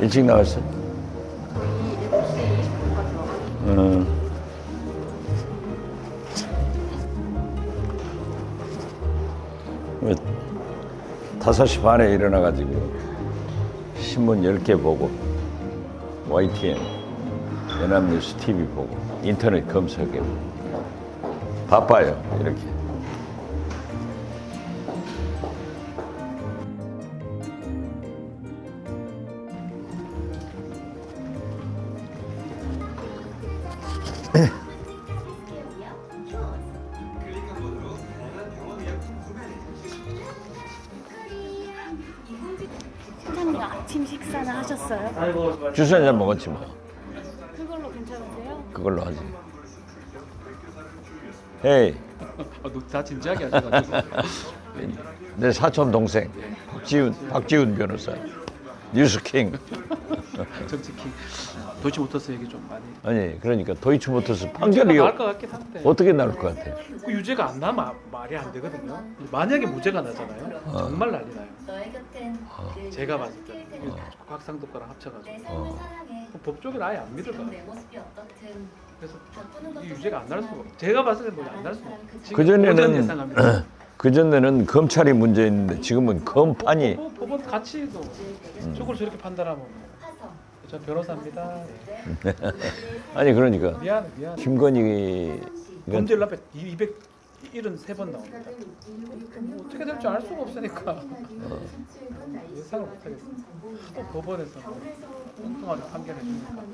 일찍 나왔어? 어. 왜 5시 반에 일어나가지고 신문 10개 보고 YTN 연합뉴스 TV 보고 인터넷 검색해 바빠요 이렇게 사장님 아침 식사는 하셨어요? 주스 한 잔 먹었지 뭐. 그걸로 괜찮으세요? 그걸로 하지. 헤이. 아, 너다 진지하게 하셔가지고. 내 사촌 동생 박지훈 박지훈 변호사. 뉴스킹 정치킹 도치 못해서 얘기 좀 많이 아니 그러니까 도이치모터스 판결이 나을 것 같긴 한데. 어떻게 나올 것 같아? 그 유죄가 안 나면 말이 안 되거든요. 만약에 무죄가 나잖아요. 정말 난리 나요. 제가 봤을 때. 곽상도 거랑 합쳐가지고. 어. 그럼 법조계는 아예 안 믿을 거예요. 그래서 이 유죄가 안 날 수가 없어요 제가 봤을 때안날 수가 없어요 지금 그전에는 예상합니다. 그전에는 검찰이 문제였는데 지금은 검판이 뭐 법원 가치도 쪽으로 저렇게 판단하면 저 변호사입니다 예. 아니 그러니까 미안해 미안해 김건희가 범죄를 앞에 273번 나옵니다. 뭐 어떻게 될줄알 수가 없으니까 예상을 못하겠습니다. 꼭 법원에서 엉뚱하게 판결해 주니까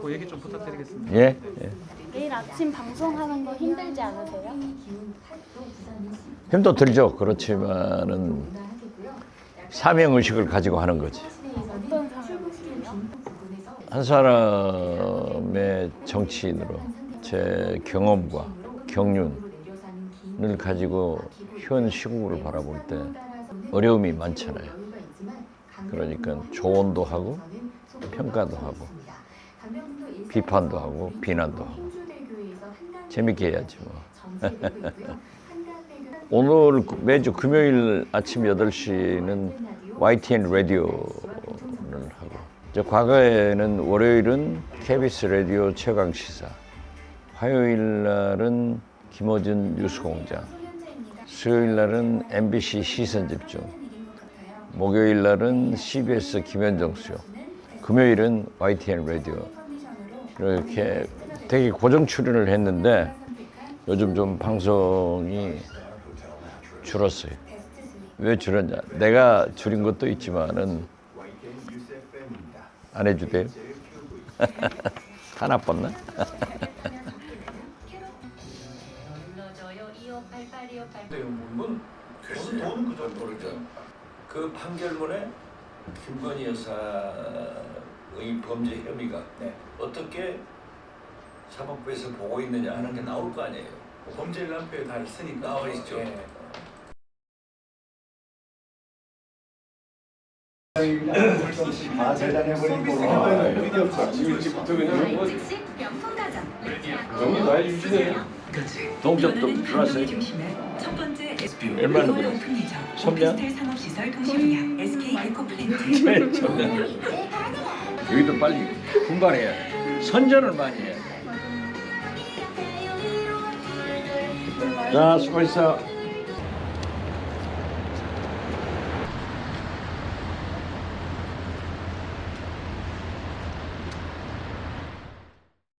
그 얘기 좀 부탁드리겠습니다. 예, 예. 내일 아침 방송하는 거 힘들지 않으세요? 힘도 들죠. 그렇지만은 사명 의식을 가지고 하는 거지. 어떤? 한 사람의 정치인으로 제 경험과 경륜을 가지고 현 시국을 바라볼 때 어려움이 많잖아요. 그러니까 조언도 하고 평가도 하고 비판도 하고 비난도 하고 재밌게 해야지 뭐. 오늘 매주 금요일 아침 8시는 YTN 라디오를 하고 이제 과거에는 월요일은 KBS 라디오 최강 시사 화요일 날은 김어준 뉴스공장 수요일 날은 MBC 시선 집중 목요일 날은 CBS 김현정 쇼 금요일은 YTN 라디오 이렇게 되게 고정 출연을 했는데 요즘 좀 방송이 줄었어요. 왜 줄었냐? 내가 줄인 것도 있지만은 안 해주대요. 다 나빴나? 돈은 그 정도죠. 그 판결문에 김건희 여사의 범죄 혐의가 어떻게 사법부에서 보고 있느냐 하는 게 나올 거 아니에요. 범죄 남표에 다 있으니까 나와 있죠. 도시분야 SK 에코플랜트 여기도 빨리 분발해야 돼. 선전을 많이 해야 돼. 자, 수고했어.